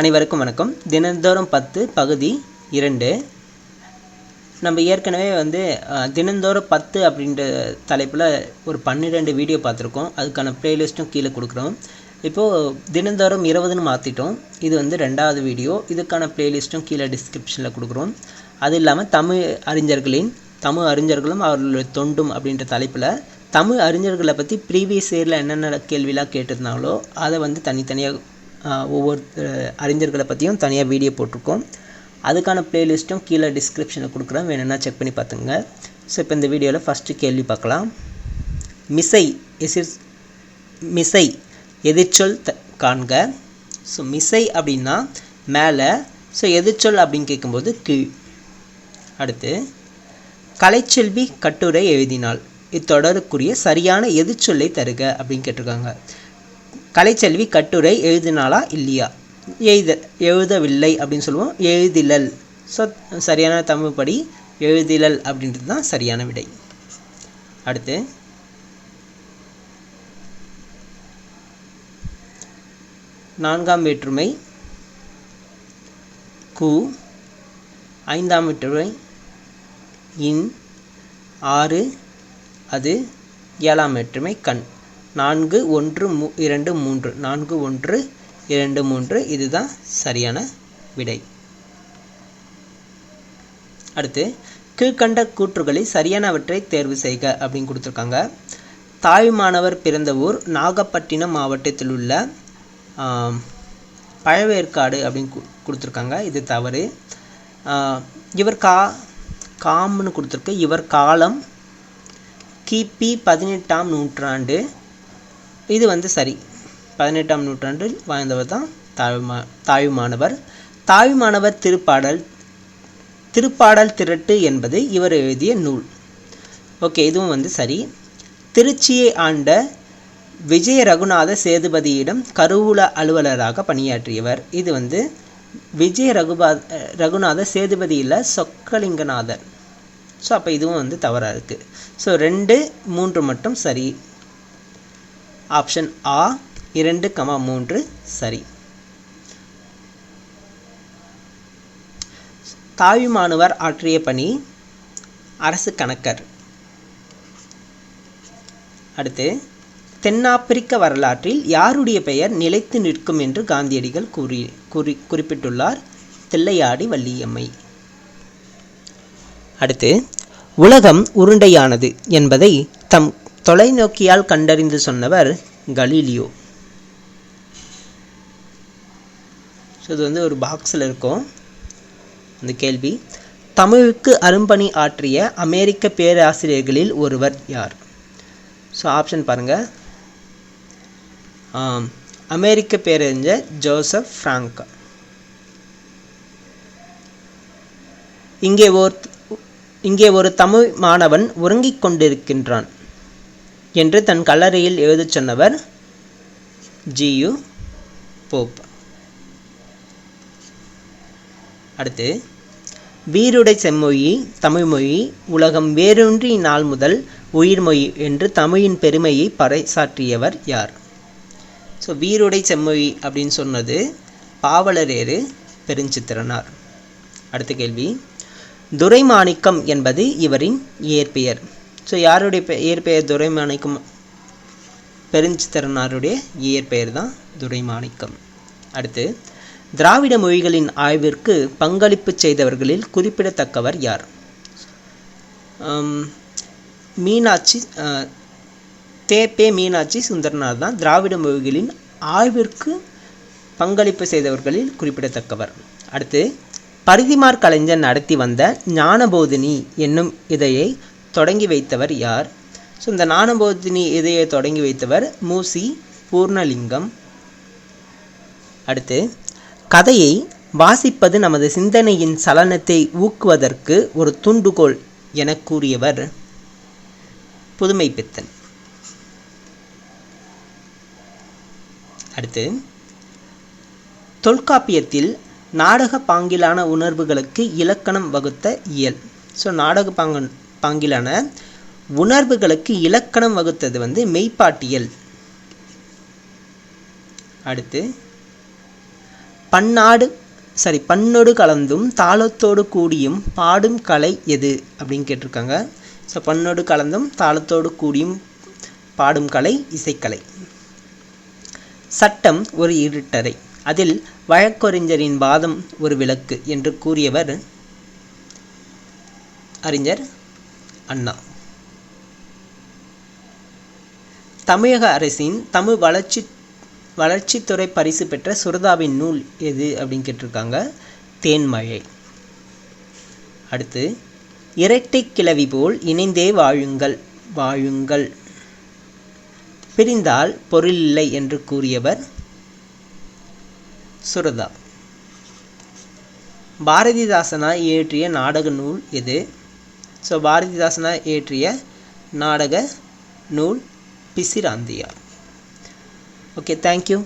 அனைவருக்கும் வணக்கம். தினந்தோறும் பத்து பகுதி இரண்டு. நம்ம ஏற்கனவே வந்து தினந்தோறும் பத்து அப்படின்ற தலைப்பில் ஒரு பன்னிரெண்டு வீடியோ பார்த்துருக்கோம். அதுக்கான ப்ளேலிஸ்ட்டும் கீழே கொடுக்குறோம். இப்போது தினந்தோறும் இருபதுன்னு மாற்றிட்டோம் இது வந்து ரெண்டாவது வீடியோ. இதுக்கான ப்ளேலிஸ்ட்டும் கீழே டிஸ்கிரிப்ஷனில் கொடுக்குறோம். அது இல்லாமல் தமிழ் அறிஞர்களின் தமிழ் அறிஞர்களும் அவர்களுடைய தொண்டும் அப்படின்ற தலைப்பில் தமிழ் அறிஞர்களை பற்றி ப்ரீவியஸ் இயரில் என்னென்ன கேள்விலாம் கேட்டிருந்தாங்களோ அதை வந்து தனித்தனியாக ஒவ்வொரு அறிஞர்களை பற்றியும் தனியாக வீடியோ போட்டிருக்கோம். அதுக்கான ப்ளேலிஸ்ட்டும் கீழே டிஸ்கிரிப்ஷனில் கொடுக்குறேன். வேணும்னா செக் பண்ணி பார்த்துங்க ஸோ இப்போ இந்த வீடியோவில் ஃபஸ்ட்டு கேள்வி பார்க்கலாம். மிசை எசிர் மிசை எதிர்ச்சொல் த காண்க. ஸோ மிசை அப்படின்னா மேலே. ஸோ எதிர்ச்சொல் அப்படின்னு கேட்கும்போது கீழ் அடுத்து கலைச்செல்வி கட்டுரை எழுதினாள். இத்தொடருக்குரிய சரியான எதிர்ச்சொல்லை தருக அப்படின்னு கேட்டிருக்காங்க. கலைச்செல்வி கட்டுரை எழுதினாளா இல்லையா? எழுத எழுதவில்லை அப்படின்னு சொல்லுவோம். எழுதிலல். ஸோ சரியான தமிழ் படி எழுதிலல் அப்படின்றது தான் சரியான விடை. அடுத்து. நான்காம் வேற்றுமை. கு. ஐந்தாம் வேற்றுமை. இன். ஆறு. அது ஏழாம் வேற்றுமை கண். நான்கு ஒன்று மூ இரண்டு மூன்று. நான்கு ஒன்று இரண்டு மூன்று. இதுதான் சரியான விடை. அடுத்து கீழ்கண்ட கூற்றுகளில் சரியானவற்றை தேர்வு செய்க அப்படின்னு கொடுத்துருக்காங்க. தாய்மானவர் பிறந்த ஊர் நாகப்பட்டினம் மாவட்டத்தில் உள்ள பழவேற்காடு அப்படின்னு கு- கொடுத்துருக்காங்க. இது தவறு. இவர் கா காம்னு கொடுத்துருக்கு. இவர் காலம் கிபி பதினெட்டாம் நூற்றாண்டு. இது வந்து சரி. பதினெட்டாம் நூற்றாண்டில் வாழ்ந்தவர் தான் தாழ்மா தாழ்மானவர் தாழ்மானவர் திருப்பாடல் திருப்பாடல் திரட்டு என்பது இவர் எழுதிய நூல். ஓகே இதுவும் வந்து சரி. திருச்சியை ஆண்ட விஜய ரகுநாத சேதுபதியிடம் கருவூல அலுவலராக பணியாற்றியவர். இது வந்து விஜய ரகுபா ரகுநாத சேதுபதியில் சொக்கலிங்கநாதர். ஸோ அப்போ இதுவும் வந்து தவறாக இருக்குது ஸோ ரெண்டு மூன்று மட்டும் சரி. ஆப்ஷன் ஆ இரண்டு கமா மூன்று சரி. தாயுமானவர் ஆற்றிய பணி அரசு கணக்கர். அடுத்து தென்னாப்பிரிக்க வரலாற்றில் யாருடைய பெயர் நிலைத்து நிற்கும் என்று காந்தியடிகள் கூறி குறி குறிப்பிட்டுள்ளார் தில்லையாடி வள்ளியம்மை. அடுத்து உலகம் உருண்டையானது என்பதை தம் தொலைநோக்கியால் கண்டறிந்து சொன்னவர் கலீலியோ. ஸோ இது வந்து ஒரு பாக்ஸில் இருக்கும். அந்த கேள்வி. தமிழுக்கு அரும்பணி ஆற்றிய அமெரிக்க பேராசிரியர்களில் ஒருவர் யார்? ஸோ ஆப்ஷன் பாருங்கள் அமெரிக்க பேரறிஞர் ஜோசப் ஃப்ராங்க் இங்கே ஓர் இங்கே ஒரு தமிழ் மாணவன் உறங்கிக் கொண்டிருக்கின்றான். என்று தன் கல்லறையில் எழுதச் சொன்னவர் ஜியு போப். அடுத்து வீருடை செம்மொழி தமிழ்மொழி உலகம் வேரூன்றி நாள் முதல் உயிர்மொழி என்று தமிழின் பெருமையை பறைசாற்றியவர் யார்? ஸோ வீருடை செம்மொழி அப்படின்னு சொன்னது பாவலரேறு பெருஞ்சித்திரனார். அடுத்த கேள்வி துரைமாணிக்கம் என்பது இவரின் இயற்பெயர். ஸோ யாருடைய பெ- இயற்பெயர் துரைமாணிக்கம்? பெருஞ்சித்திரனாருடைய இயற்பெயர் தான் துரைமாணிக்கம். அடுத்து திராவிட மொழிகளின் ஆய்விற்கு பங்களிப்பு செய்தவர்களில் குறிப்பிடத்தக்கவர் யார்? மீனாட்சி தேப்பே மீனாட்சி சுந்தரனார் தான் திராவிட மொழிகளின் ஆய்விற்கு பங்களிப்பு செய்தவர்களில் குறிப்பிடத்தக்கவர். அடுத்து பரிதிமார் கலைஞர் நடத்தி வந்த ஞானபோதினி என்னும் இதையை தொடங்கி வைத்தவர் யார்? ஸோ இந்த ஞானபோதினி இதையை தொடங்கி வைத்தவர் மூசி பூர்ணலிங்கம். அடுத்து கதையை வாசிப்பது நமது சிந்தனையின் சலனத்தை ஊக்குவதற்கு ஒரு துண்டுகோல் என கூறியவர் புதுமைப்பித்தன் அடுத்து தொல்காப்பியத்தில் நாடக பாங்கிலான உணர்வுகளுக்கு இலக்கணம் வகுத்த இயல். ஸோ நாடக பாங்க பாங்கிலான உணர்வுகளுக்கு இலக்கணம் வகுத்தது வந்து மெய்ப்பாட்டியல். அடுத்து பன்னாடு சாரி பண்ணோடு கலந்தும் தாளத்தோடு கூடியும் பாடும் கலை எது அப்படின்னு கேட்டிருக்காங்க. ஸோ பண்ணோடு கலந்தும் தாளத்தோடு கூடியும் பாடும் கலை இசைக்கலை. சட்டம் ஒரு இருட்டறை. அதில் வழக்கறிஞரின் வாதம் ஒரு விளக்கு என்று கூறியவர் அறிஞர் அண்ணா. தமிழக அரசின் தமிழ் வளர்ச்சி வளர்ச்சித்துறை பரிசு பெற்ற சுரதாவின் நூல் எது அப்படின்னு கேட்டிருக்காங்க? தேன்மழை. அடுத்து இரட்டை கிளவி போல் இணைந்தே வாழுங்கள் வாழுங்கள். பிரிந்தால் பொருளில்லை என்று கூறியவர் சுரதா. பாரதிதாசனா இயற்றிய நாடக நூல் எது? ஸோ பாரதிதாசனார் இயற்றிய நாடக நூல் பிசிராந்தியா. Okay thank you